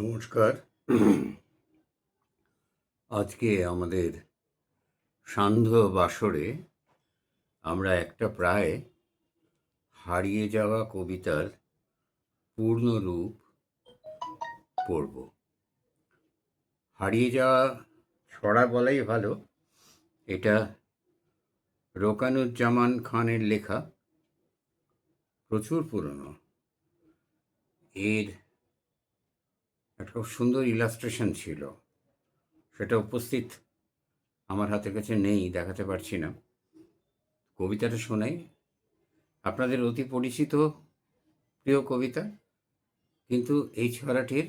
নমস্কার। আজকে আমাদের সান্ধ্য বাসরে আমরা একটা প্রায় হারিয়ে যাওয়া কবিতার পূর্ণ রূপ পড়ব। হারিয়ে যাওয়া ছড়া বলাই ভালো। এটা রোকানুজ্জামান খানের লেখা। প্রচুর পুরনো। এর একটা খুব সুন্দর ইলাস্ট্রেশন ছিল। সেটা উপস্থিত আমার হাতের কাছে নেই, দেখাতে পারছি না। কবিতাটা শোনাই। আপনাদের অতি পরিচিত, প্রিয় কবিতা, কিন্তু এই ছড়াটির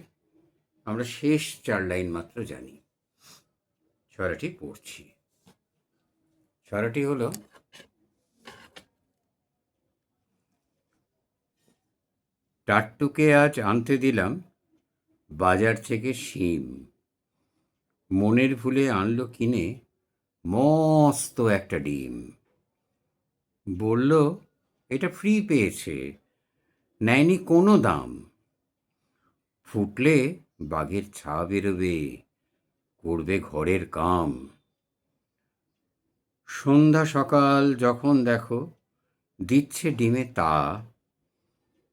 আমরা শেষ চার লাইন মাত্র জানি। ছড়াটি পড়ছি। ছড়াটি হলো, টাট্টুকে আজ আনতে দিলাম বাজার থেকে শিম। মনের ভুলে আনলো কিনে মস্ত একটা ডিম। বলল, এটা ফ্রি পেয়েছে। নেয়নি কোনো দাম। ফুটলে বাঘের ছা বেরোবে, করবে ঘরের কাম। সন্ধ্যা সকাল যখন দেখো, দিচ্ছে ডিমে তা।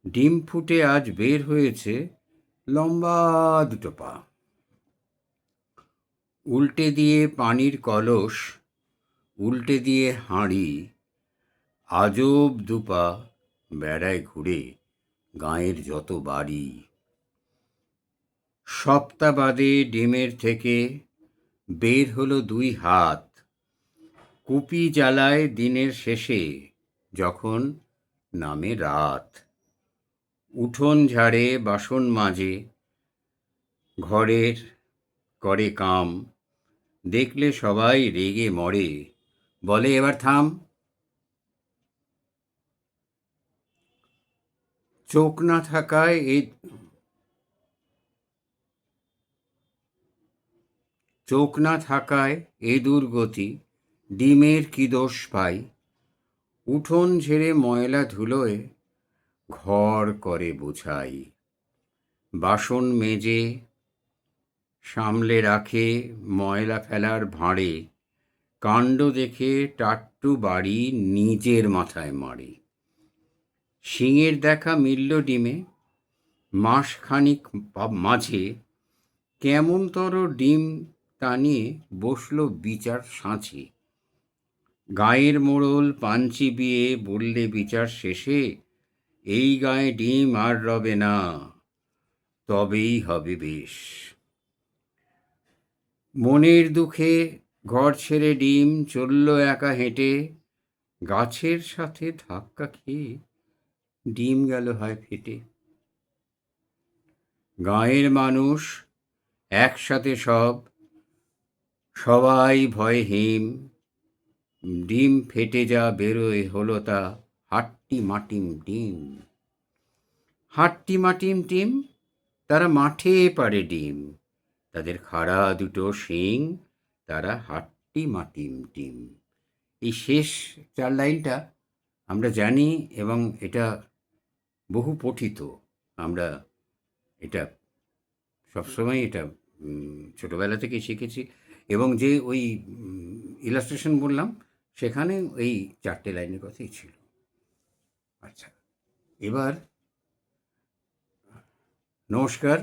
ডিম ফুটে আজ বের হয়েছে লম্বা দুটো পা। উল্টে দিয়ে পানির কলস, উল্টে দিয়ে হাঁড়ি, আজব দুপা বেড়ায় ঘুরে গাঁয়ের যত বাড়ি। সপ্তাহ বাদে ডিমের থেকে বের হলো দুই হাত। কুপি জ্বালায় দিনের শেষে, যখন নামে রাত। উঠোন ঝাড়ে, বাসন মাজে, ঘরের করে কাম। দেখলে সবাই রেগে মরে। বলে, এবার থাম। চোখ না থাকায় এই চোখ না থাকায় এ দুর্গতি ডিমের কি দোষ পাই? উঠোন ঝেড়ে ময়লা ধুলোয় ঘর করে বোঝাই। বাসন মেজে, সামলে রাখে ময়লা ফেলার ভাঁড়ে, কাণ্ড দেখে টাট্টু বাড়ি নিজের মাথায় মারে। শিঙের দেখা মিলল ডিমে, মাসখানিক মাঝে কেমনতর ডিম তা নিয়ে বসল বিচার সাঁচে। গায়ের মোড়ল পাঞ্চি বিয়ে বললে বিচার শেষে এই গায়ে ডিম আর রবে না, তবেই হবে বেশ মনের দুঃখে ঘর ছেড়ে ডিম, চলল একা হেঁটে, গাছের সাথে ধাক্কা খেয়ে ডিম গেল হয় ফেটে। গাঁয়ের মানুষ একসাথে সব, সবাই ভয়ে হিম, ডিম ফেটে যা বেরোয় হলো তা হাট্টি মাটিম ডিম। হাট্টি মাটিম টিম তারা মাঠে পারে ডিম। তাদের খাড়া দুটো শিং, তারা হাট্টি মাটিম টিম এই শেষ চার লাইনটা আমরা জানি এবং এটা বহু পঠিত। আমরা এটা সবসময় এটা ছোটোবেলা থেকে শিখেছি এবং যে ওই ইলাস্ট্রেশন বললাম, সেখানে এই চারটে লাইনের কথাই ছিল। আচ্ছা এবার নমস্কার।